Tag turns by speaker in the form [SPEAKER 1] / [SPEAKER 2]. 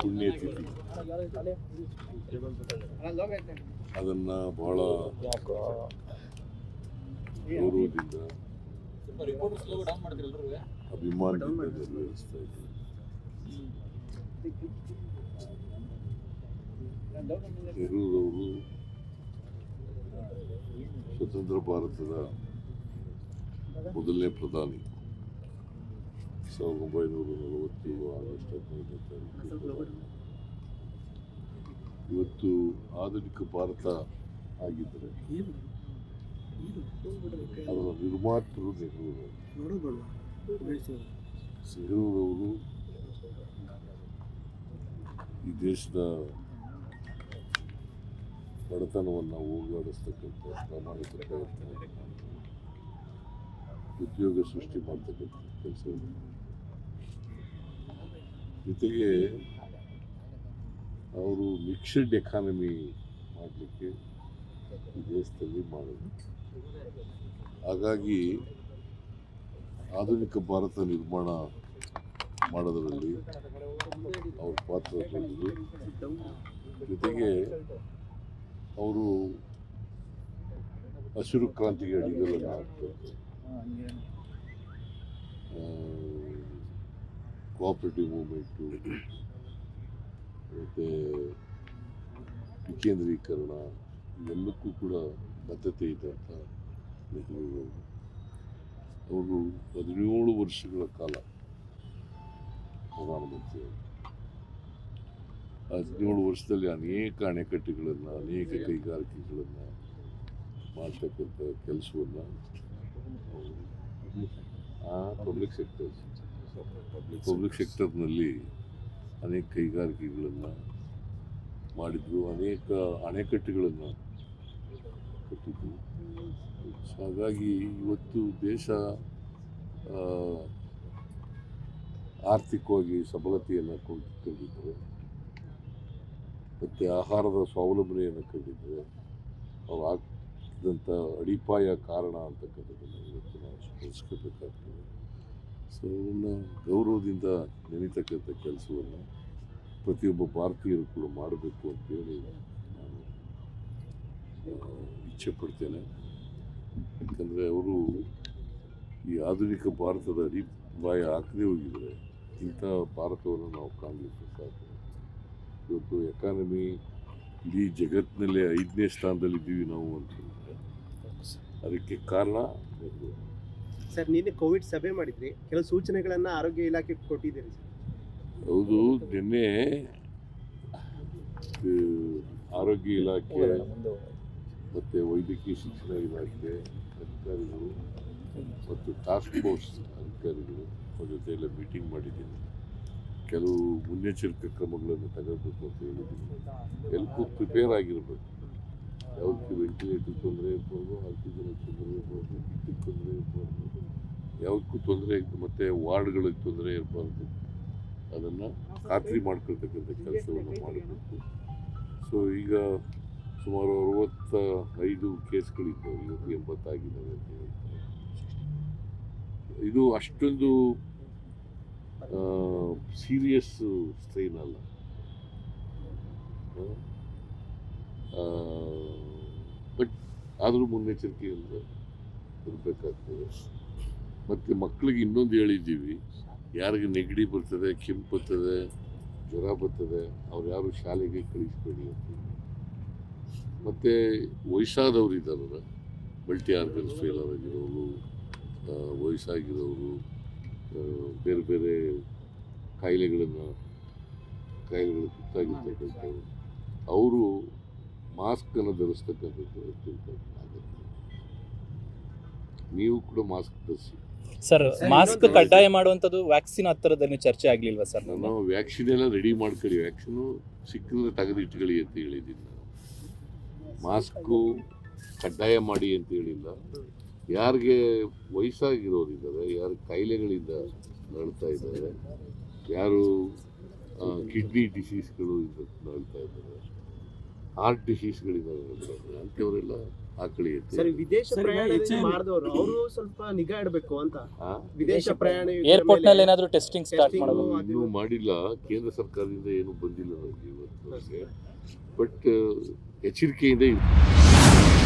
[SPEAKER 1] ಪುಣ್ಯತಿಥಿ. ಅದನ್ನ ಬಹಳ ಗೌರವದಿಂದ ಅಭಿಮಾನದಿಂದ ಇದ್ದೀವಿ ಸ್ವತಂತ್ರ ಭಾರತದ ಮೊದಲನೇ ಪ್ರಧಾನಿ. ಸಾವಿರದ ಒಂಬೈನೂರ ನಲವತ್ತೇಳು ಆಗಸ್ಟ್ ಹದಿನೈದನೇ ತಾರೀಕು ಇವತ್ತು ಆಧುನಿಕ ಭಾರತ ಆಗಿದ್ದರೆ ಅದರ ನಿರ್ಮಾತೃ ನೆಹರೂರವರು ನೆಹರೂರವರು ಈ ದೇಶದ ಬಡತನವನ್ನು ಹೋಗಲಾಡಿಸ್ತಕ್ಕಂಥ ಪ್ರಾಮಾಣಿಕ ಪ್ರಯತ್ನ ಉದ್ಯೋಗ ಸೃಷ್ಟಿ ಮಾಡ್ತಕ್ಕಂಥ ಕೆಲಸವನ್ನು ಜೊತೆಗೆ ಅವರು ಮಿಕ್ಸ್ಡ್ ಎಕಾನಮಿ ಮಾಡಲಿಕ್ಕೆ ದೇಶದಲ್ಲಿ ಮಾಡಿದ್ರು. ಹಾಗಾಗಿ ಆಧುನಿಕ ಭಾರತ ನಿರ್ಮಾಣ ಮಾಡೋದರಲ್ಲಿ ಅವ್ರ ಪಾತ್ರ ತೋರಿದ್ರು ಜೊತೆಗೆ ಅವರು ಹಸಿರು ಕ್ರಾಂತಿಗೆ ಅಡಿಗೆಗಳನ್ನು ಹಾಕ್ತಾರೆ ಕೋಆಪರೇಟಿವ್ ಮೂಮೆಂಟು ಮತ್ತು ವಿಕೇಂದ್ರೀಕರಣ ಎಲ್ಲಕ್ಕೂ ಕೂಡ ಬದ್ಧತೆ ಇದೆ ಅಂತ ನೆಹರು ಅವರು ಹದಿನೇಳು ವರ್ಷಗಳ ಕಾಲ ಪ್ರಧಾನಮಂತ್ರಿ ಹದಿನೇಳು ವರ್ಷದಲ್ಲಿ ಅನೇಕ ಅಣೆಕಟ್ಟುಗಳನ್ನು, ಅನೇಕ ಕೈಗಾರಿಕೆಗಳನ್ನು ಮಾಡ್ತಕ್ಕಂಥ ಕೆಲಸವನ್ನು ಪಬ್ಲಿಕ್ ಸೆಕ್ಟರ್ ಪಬ್ಲಿಕ್ ಸೆಕ್ಟರ್ನಲ್ಲಿ ಅನೇಕ ಕೈಗಾರಿಕೆಗಳನ್ನು ಮಾಡಿದ್ರು ಅನೇಕ ಅಣೆಕಟ್ಟುಗಳನ್ನು ಕಟ್ಟಿದ್ರು. ಸೊ ಹಾಗಾಗಿ ಇವತ್ತು ದೇಶ ಆರ್ಥಿಕವಾಗಿ ಸಬಲತೆಯನ್ನು ಕಂಡಿದ್ದಾರೆ ಮತ್ತು ಆಹಾರದ ಸ್ವಾವಲಂಬನೆಯನ್ನು ಕಂಡಿದ್ದಾರೆ ಅವ್ರು ಆಗ್ತಿದ್ದಂಥ ಅಡಿಪಾಯ ಕಾರಣ ಅಂತಕ್ಕಂಥದ್ದನ್ನು ಇವತ್ತು ನಾವು ಸ್ಮರಿಸ್ಕೋಬೇಕಾಗ್ತದೆ ಸೊ ಅವನ್ನ ಗೌರವದಿಂದ ನೆನೀತಕ್ಕಂಥ ಕೆಲಸವನ್ನು ಪ್ರತಿಯೊಬ್ಬ ಭಾರತೀಯರು ಕೂಡ ಮಾಡಬೇಕು ಅಂತೇಳಿ ನಾನು ಇಚ್ಛೆ ಪಡ್ತೇನೆ ಯಾಕಂದರೆ ಅವರು ಈ ಆಧುನಿಕ ಭಾರತದ ಅಡಿಪಾಯ ಹಾಕದೇ ಹೋಗಿದರೆ ಇಂಥ ಭಾರತವನ್ನು ನಾವು ಕಾಣಲಿಕ್ಕೆ ಸಾಧ್ಯ ಇವತ್ತು ಎಕಾನಮಿ ಇಡೀ ಜಗತ್ತಿನಲ್ಲೇ ಐದನೇ ಸ್ಥಾನದಲ್ಲಿದ್ದೀವಿ ನಾವು ಅಂತ ಅದಕ್ಕೆ ಕಾರಣ.
[SPEAKER 2] ಸರ್, ನಿನ್ನೆ ಕೋವಿಡ್ ಸಭೆ ಮಾಡಿದ್ರಿ. ಕೆಲವು ಸೂಚನೆಗಳನ್ನು ಆರೋಗ್ಯ ಇಲಾಖೆ ಕೊಟ್ಟಿದ್ದೀರಿ ಸರ್.
[SPEAKER 1] ಹೌದು, ನಿನ್ನೆ ಆರೋಗ್ಯ ಇಲಾಖೆ ಮತ್ತು ವೈದ್ಯಕೀಯ ಶಿಕ್ಷಣ ಇಲಾಖೆ ಅಧಿಕಾರಿಗಳು ಮತ್ತು ಟಾಸ್ಕ್ ಫೋರ್ಸ್ ಅಧಿಕಾರಿಗಳು ಅವ್ರ ಜೊತೆ ಎಲ್ಲ ಮೀಟಿಂಗ್ ಮಾಡಿದ್ದೀನಿ. ಕೆಲವು ಮುನ್ನೆಚ್ಚರಿಕೆ ಕ್ರಮಗಳನ್ನು ತಗೋಬೇಕು ಅಂತ ಹೇಳಿದ್ದೀನಿ. ಎಲ್ಲಕ್ಕೂ ಪ್ರಿಪೇರ್ ಆಗಿರಬೇಕು. ಯಾವತ್ತು ವೆಂಟಿಲೇಟರ್ ತೊಂದರೆ ಇರ್ಬೋದು ಆಕ್ಸಿಜನ್ ತೊಂದರೆ ಇರ್ಬೋದು ಕಿಟ್ಟಿಗೆ ತೊಂದರೆ ಇರ್ಬೋದು ಯಾವುದಕ್ಕೂ ತೊಂದರೆ ಮತ್ತು ವಾರ್ಡ್ಗಳಿಗೆ ತೊಂದರೆ ಇರಬಾರ್ದು. ಅದನ್ನು ಖಾತ್ರಿ ಮಾಡ್ಕೊಳ್ತಕ್ಕಂಥ ಕೆಲಸವನ್ನು ಮಾಡಬೇಕು. ಸೊ ಈಗ ಸುಮಾರು ಅರವತ್ತ ಐದು ಕೇಸ್ಗಳಿದ್ದವು, ಇವತ್ತು ಎಂಬತ್ತಾಗಿದ್ದಾವೆ ಅಂತ ಹೇಳ್ತಾರೆ. ಇದು ಅಷ್ಟೊಂದು ಸೀರಿಯಸ್ ಸ್ಟ್ರೈನ್ ಅಲ್ಲ. ಬಟ್ ಆದರೂ ಮುನ್ನೆಚ್ಚರಿಕೆಯಿಂದ ಇರಬೇಕಾಗ್ತದೆ. ಮತ್ತು ಮಕ್ಕಳಿಗೆ ಇನ್ನೊಂದು ಹೇಳಿದ್ದೀವಿ. ಯಾರಿಗೆ ನೆಗಡಿ ಬರ್ತದೆ ಕೆಂಪು ಬರ್ತದೆ, ಜ್ವರ ಬರ್ತದೆ, ಅವ್ರು ಯಾರು ಶಾಲೆಗೆ ಕಳಿಸ್ಬೇಡಿ ಅಂತ ಮತ್ತು ವಯಸ್ಸಾದವ್ರು ಇದ್ದಾರಲ್ಲ ಮಲ್ಟಿ ಆರ್ಗನ್ಸ್ ಫೇಲರ್ ಆಗಿರೋರು ವಯಸ್ಸಾಗಿರೋರು ಬೇರೆ ಬೇರೆ ಕಾಯಿಲೆಗಳನ್ನು, ಕಾಯಿಲೆಗಳು ತುತ್ತಾಗಿರ್ತಕ್ಕಂಥವ್ರು. ಅವರು ಮಾಸ್ಕನ್ನು ಧರಿಸ್ತಕ್ಕಂಥದ್ದು. ಅತ್ಯಂತ ಅಗತ್ಯ ನೀವು ಕೂಡ ಮಾಸ್ಕ್ ಧರಿಸಿ.
[SPEAKER 3] ಸರ್ ಮಾಸ್ಕ್ ಕಡ್ಡಾಯ ಮಾಡುವಂಥದ್ದು ವ್ಯಾಕ್ಸಿನ್ ಹತ್ತಿರದಲ್ಲಿ ಚರ್ಚೆ ಆಗ್ಲಿಲ್ವಾ ಸರ್
[SPEAKER 1] ನಾನು ವ್ಯಾಕ್ಸಿನ್ ಎಲ್ಲ ರೆಡಿ ಮಾಡ್ಕೊಳ್ಳಿ. ವ್ಯಾಕ್ಸಿನ್ ಸಿಕ್ಕಿದ್ರೆ ತೆಗೆದು ಇಟ್ಕೊಳ್ಳಿ ಅಂತ ಹೇಳಿದ್ದೀನಿ ನಾನು. ಮಾಸ್ಕು ಕಡ್ಡಾಯ ಮಾಡಿ ಅಂತ ಹೇಳಿಲ್ಲ. ಯಾರಿಗೆ ವಯಸ್ಸಾಗಿರೋರಿದ್ದಾರೆ ಯಾರು ಕಾಯಿಲೆಗಳಿಂದ ನಡ್ತಾ ಇದ್ದಾರೆ ಯಾರು ಕಿಡ್ನಿ ಡಿಸೀಸ್ಗಳು ನಡ್ತಾ ಇದ್ದಾರೆ ಹಾರ್ಟ್ ಡಿಸೀಸ್ಗಳಿಂದ ನಡ್ತಾ ಇದ್ದಾರೆ ಅಂಥವರೆಲ್ಲ
[SPEAKER 2] ಸರ್ ವಿದೇಶ ಪ್ರಯಾಣ ಮಾಡಿದವರು ಅವರು ಸ್ವಲ್ಪ ನಿಗಾ ಇಡಬೇಕು ಅಂತ. ವಿದೇಶ ಪ್ರಯಾಣ
[SPEAKER 3] ಏರ್ಪೋರ್ಟ್ನಲ್ಲಿ ಏನಾದ್ರು ಟೆಸ್ಟಿಂಗ್ ಸ್ಟಾರ್ಟ್
[SPEAKER 2] ಅದು-
[SPEAKER 1] ಇನ್ನೂ ಮಾಡಿಲ್ಲ ಕೇಂದ್ರ ಸರ್ಕಾರದಿಂದ ಏನು ಬಂದಿಲ್ಲ ನಮಗೆ ಇವತ್ತು. ಬಟ್ ಎಚ್ಚರಿಕೆಯಿಂದ ಇರ್ಬೇಕು.